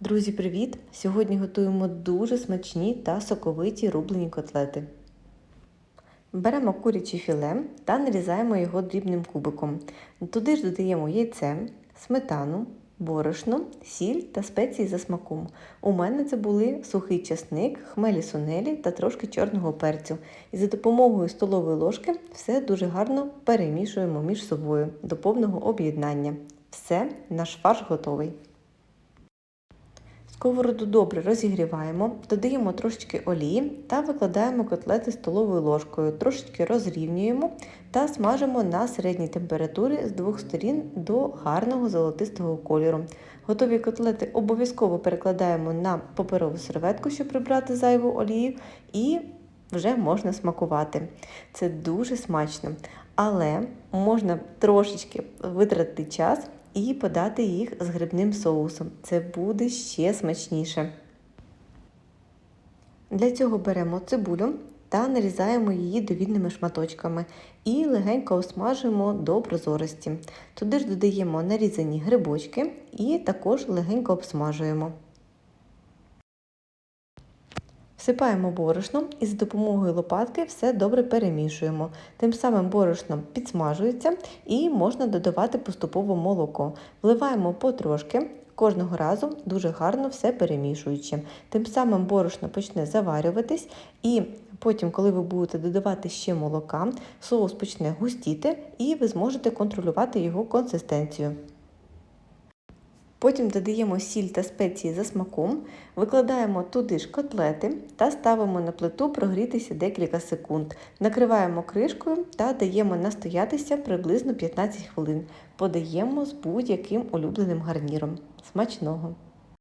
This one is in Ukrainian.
Друзі, привіт! Сьогодні готуємо дуже смачні та соковиті рублені котлети. Беремо куряче філе та нарізаємо його дрібним кубиком. Туди ж додаємо яйце, сметану, борошно, сіль та спеції за смаком. У мене це були сухий часник, хмелі сунелі та трошки чорного перцю. І за допомогою столової ложки все дуже гарно перемішуємо між собою до повного об'єднання. Все, наш фарш готовий. Сковороду добре розігріваємо, додаємо трошечки олії та викладаємо котлети столовою ложкою, трошечки розрівнюємо та смажимо на середній температурі з двох сторін до гарного золотистого кольору. Готові котлети обов'язково перекладаємо на паперову серветку, щоб прибрати зайву олію, і вже можна смакувати. Це дуже смачно, але можна трошечки витратити час і подати їх з грибним соусом. Це буде ще смачніше. Для цього беремо цибулю та нарізаємо її довільними шматочками і легенько осмажуємо до прозорості. Туди ж додаємо нарізані грибочки і також легенько обсмажуємо. Всипаємо борошно і за допомогою лопатки все добре перемішуємо. Тим самим борошно підсмажується і можна додавати поступово молоко. Вливаємо потрошки, кожного разу дуже гарно все перемішуючи. Тим самим борошно почне заварюватись і потім, коли ви будете додавати ще молока, соус почне густіти і ви зможете контролювати його консистенцію. Потім додаємо сіль та спеції за смаком, викладаємо туди ж котлети та ставимо на плиту прогрітися декілька секунд. Накриваємо кришкою та даємо настоятися приблизно 15 хвилин. Подаємо з будь-яким улюбленим гарніром. Смачного!